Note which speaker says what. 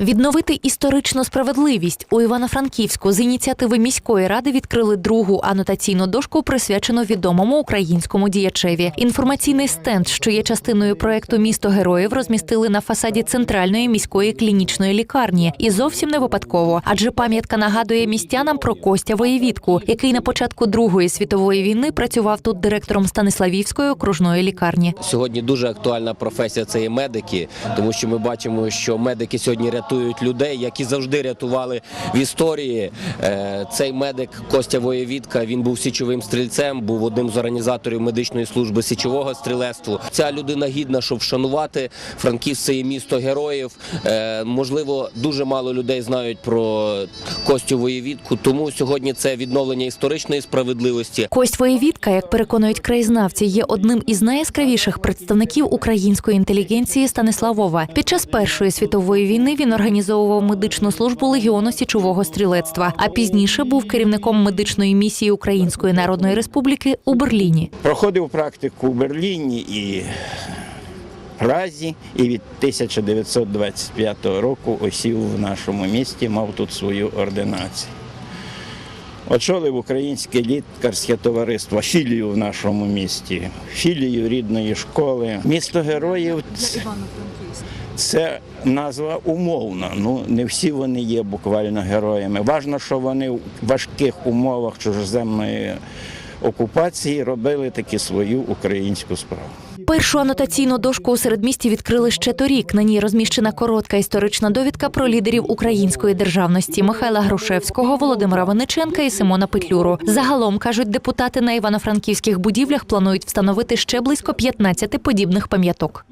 Speaker 1: Відновити історичну справедливість у Івано-Франківську з ініціативи міської ради відкрили другу анотаційну дошку, присвячену відомому українському діячеві. Інформаційний стенд, що є частиною проекту Місто героїв, розмістили на фасаді центральної міської клінічної лікарні. І зовсім не випадково, адже пам'ятка нагадує містянам про Костя Воєвідку, який на початку Другої світової війни працював тут директором Станиславівської окружної лікарні.
Speaker 2: Сьогодні дуже актуальна професія це є медики, тому що ми бачимо, що медики сьогодні рятують людей, які завжди рятували в історії. Е, Цей медик Костя Воєвідка, він був січовим стрільцем, був одним з організаторів медичної служби січового стрілецтва. Ця людина гідна, щоб вшанувати. Франківськ це є місто героїв. Е, Можливо, дуже мало людей знають про Костю Воєвідку, тому сьогодні це відновлення історичної справедливості.
Speaker 1: Кость Воєвідка, як переконують краєзнавці, є одним із найяскравіших представників української інтелігенції Станиславова. Під час Першої світової війни він організовував медичну службу легіону січового стрілецтва, а пізніше був керівником медичної місії Української Народної Республіки у Берліні.
Speaker 3: Проходив практику в Берліні і Празі, і від 1925 року осів в нашому місті, мав тут свою ординацію. Очолив українське лікарське товариство, філію в нашому місті, філію рідної школи. Місто героїв це, це назва умовна. Ну не всі вони є буквально героями. Важно, що вони в важких умовах чужоземної окупації робили таки свою українську справу.
Speaker 1: Першу анотаційну дошку у середмісті відкрили ще торік. На ній розміщена коротка історична довідка про лідерів української державності Михайла Грушевського, Володимира Винниченка і Симона Петлюру. Загалом кажуть депутати на івано-франківських будівлях планують встановити ще близько 15 подібних пам'яток.